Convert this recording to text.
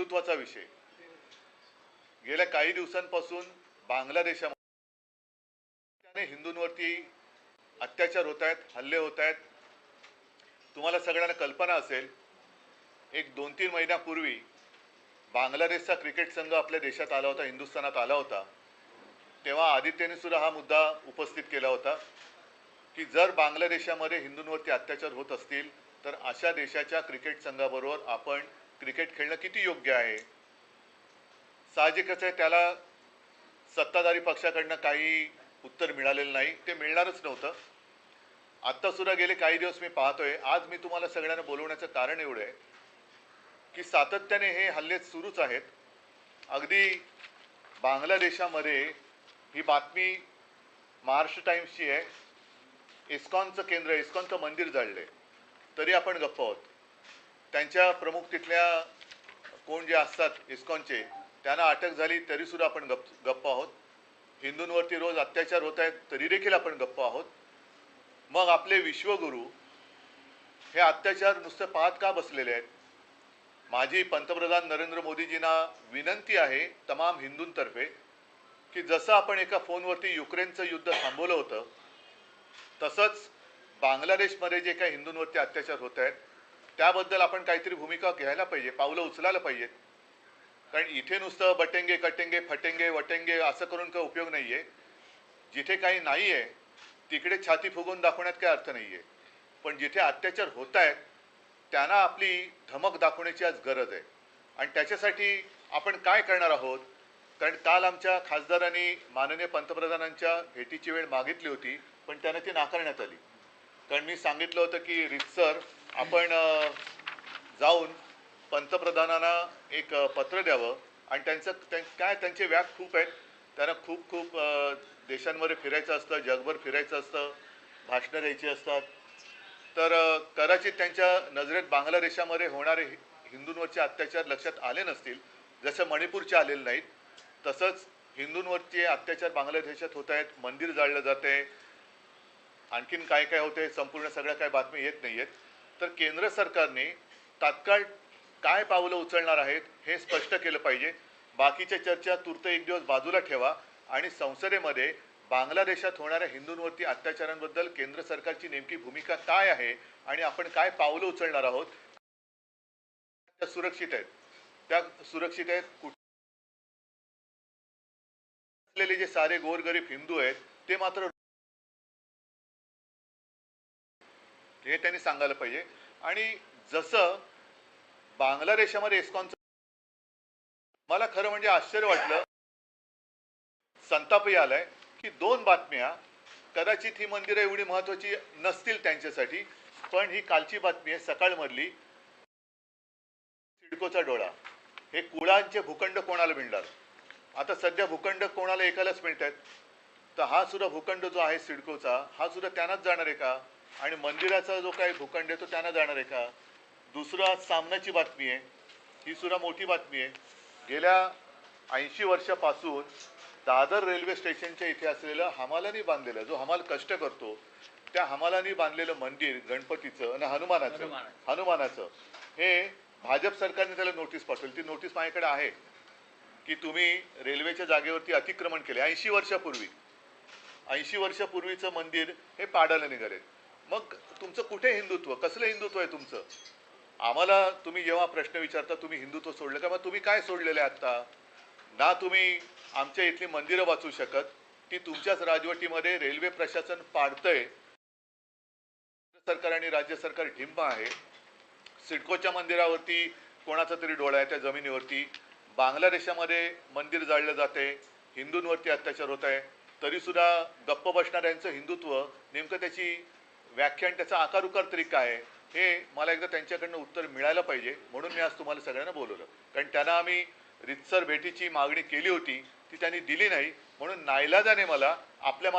हिंदुत्वाचा विषय. गेल्या काही दिवसांपासून बांगलादेशामध्ये हिंदूंवरती अत्याचार होत आहेत हल्ले होत आहेत. तुम्हाला सगळ्यांना कल्पना असेल एक दोन तीन महिन्यापूर्वी बांगलादेशचा क्रिकेट संघ आपल्या देशात आला होता हिंदुस्थानात आला होता. तेव्हा आदित्यने सुद्धा हा मुद्दा उपस्थित केला होता की जर बांगलादेशामध्ये हिंदूंवरती अत्याचार होत असतील तर अशा देशाच्या क्रिकेट संघाबरोबर आपण क्रिकेट खेळणं किती योग्य आहे? साहजिकच आहे त्याला सत्ताधारी पक्षाकडनं काही उत्तर मिळालेलं नाही. ते मिळणारच नव्हतं. आत्तासुद्धा गेले काही दिवस मी पाहतोय. आज मी तुम्हाला सगळ्यांना बोलवण्याचं कारण एवढं आहे की सातत्याने हे हल्ले सुरूच आहेत. अगदी बांगलादेशामध्ये ही बातमी महाराष्ट्र टाईम्सची आहे. इस्कॉनचं केंद्र इस्कॉनचं मंदिर जाळले तरी आपण गप्प आहोत. त्यांच्या प्रमुख तिथल्या कोण जे असतात इस्कॉनचे त्यांना अटक झाली तरी सुद्धा आपण गप गप्प आहोत. हिंदूंवरती रोज अत्याचार होत आहेत तरी देखील आपण गप्प आहोत. मग आपले विश्वगुरू हे अत्याचार नुसतं पाहत का बसलेले आहेत? माझी पंतप्रधान नरेंद्र मोदीजींना विनंती आहे तमाम हिंदूंतर्फे की जसं आपण एका फोनवरती युक्रेनचं युद्ध थांबवलं होतं तसंच बांगलादेशमध्ये जे काही हिंदूंवरती अत्याचार होत आहेत त्याबद्दल आपण काहीतरी भूमिका घ्यायला पाहिजे पावलं उचलायला पाहिजेत कारण इथे नुसतं बटेंगे कटेंगे फटेंगे वटेंगे असं करून काही उपयोग नाही आहे जिथे काही नाही आहे तिकडे छाती फुगवून दाखवण्यात काही अर्थ नाही आहे पण जिथे अत्याचार होत आहेत त्यांना आपली धमक दाखवण्याची आज गरज आहे. आणि त्याच्यासाठी आपण काय करणार आहोत? कारण काल आमच्या खासदारांनी माननीय पंतप्रधानांच्या भेटीची वेळ मागितली होती पण त्यांना ती नाकारण्यात आली. कारण मी सांगितलं होतं की रितसर आपण जाऊन पंतप्रधानांना एक पत्र द्यावं. आणि त्यांचं त्यां- काय त्यांचे व्याप खूप आहेत. त्यांना खूप खूप देशांमध्ये फिरायचं असतं जगभर फिरायचं असतं भाषणं द्यायची असतात. तर कदाचित त्यांच्या नजरेत बांगलादेशामध्ये होणारे हिंदूंवरचे अत्याचार लक्षात आले नसतील. जसं मणिपूरचे आलेले नाहीत तसंच हिंदूंवरचे अत्याचार बांगलादेशात होत आहेत. मंदिर जाळलं जाते आणखीन काय काय होते संपूर्ण सगळ्या काय बातम्या येत नाही आहेत तर केंद्र सरकारने तात्काळ काय पावलं उचलणार आहेत हे स्पष्ट केलं पाहिजे. बाकीच्या चर्चा तूर्त एक दिवस बाजूला ठेवा आणि संसदेमध्ये बांगलादेशात होणाऱ्या हिंदूंवरती अत्याचारांबद्दल केंद्र सरकारची नेमकी भूमिका काय आहे आणि आपण काय पावलं उचलणार आहोत त्या सुरक्षित आहेत. त्या सुरक्षित आहेत कुठे असलेले जे सारे गोरगरीब हिंदू आहेत ते मात्र हे त्यांनी सांगायला पाहिजे. आणि जसं बांगलादेशामध्ये इस्कॉनचं मला खरं म्हणजे आश्चर्य वाटलं. संतापही आलाय की दोन बातम्या कदाचित ही मंदिरं एवढी महत्वाची नसतील त्यांच्यासाठी पण ही कालची बातमी आहे सकाळमधली. सिडकोचा डोळा. हे कुळांचे भूखंड कोणाला मिळणार? आता सध्या भूखंड कोणाला एकालाच मिळत आहेत तर हा सुद्धा भूखंड जो आहे सिडकोचा हा सुद्धा त्यांनाच जाणार आहे का? आणि मंदिराचा जो काही भूखंड आहे तो त्यांना जाणार आहे का? दुसरं आज सामनाची बातमी आहे. ही सुद्धा मोठी बातमी आहे. गेल्या ऐंशी वर्षापासून दादर रेल्वे स्टेशनच्या इथे असलेलं हमालानी बांधलेलं जो हमाल कष्ट करतो त्या हमालानी बांधलेलं मंदिर गणपतीचं आणि हनुमानाचं हनुमानाचं. हनुमानाचं हे भाजप सरकारने त्याला नोटीस पाठवली. ती नोटीस माझ्याकडे आहे की तुम्ही रेल्वेच्या जागेवरती अतिक्रमण केले. ऐंशी वर्षापूर्वी ऐंशी वर्षापूर्वीचं मंदिर हे पाडायला निघाले मग तुमचं कुठे हिंदुत्व? कसलं हिंदुत्व आहे तुमचं? आम्हाला तुम्ही जेव्हा प्रश्न विचारता तुम्ही हिंदुत्व सोडलं का? मग तुम्ही काय सोडलेलं आहे आत्ता? ना तुम्ही आमच्या इथली मंदिरं वाचू शकत ती तुमच्याच राजवटीमध्ये रेल्वे प्रशासन पाडतंय. सरकार आणि राज्य सरकार ढिंब आहे. सिडकोच्या मंदिरावरती कोणाचा तरी डोळा आहे त्या जमिनीवरती. बांगलादेशामध्ये मंदिर जाळलं जाते. हिंदूंवरती अत्याचार होत आहे. तरी सुद्धा गप्प बसणाऱ्यांचं हिंदुत्व नेमकं त्याची व्याख्यान त्याचा आकार उकार तरी काय आहे हे मला एकदा त्यांच्याकडनं उत्तर मिळायला पाहिजे म्हणून मी आज तुम्हाला सगळ्यांना बोलवलं. कारण त्यांना आम्ही रितसर भेटीची मागणी केली होती ती त्यांनी दिली नाही म्हणून नाईलाजाने मला आपल्या माध्यमातून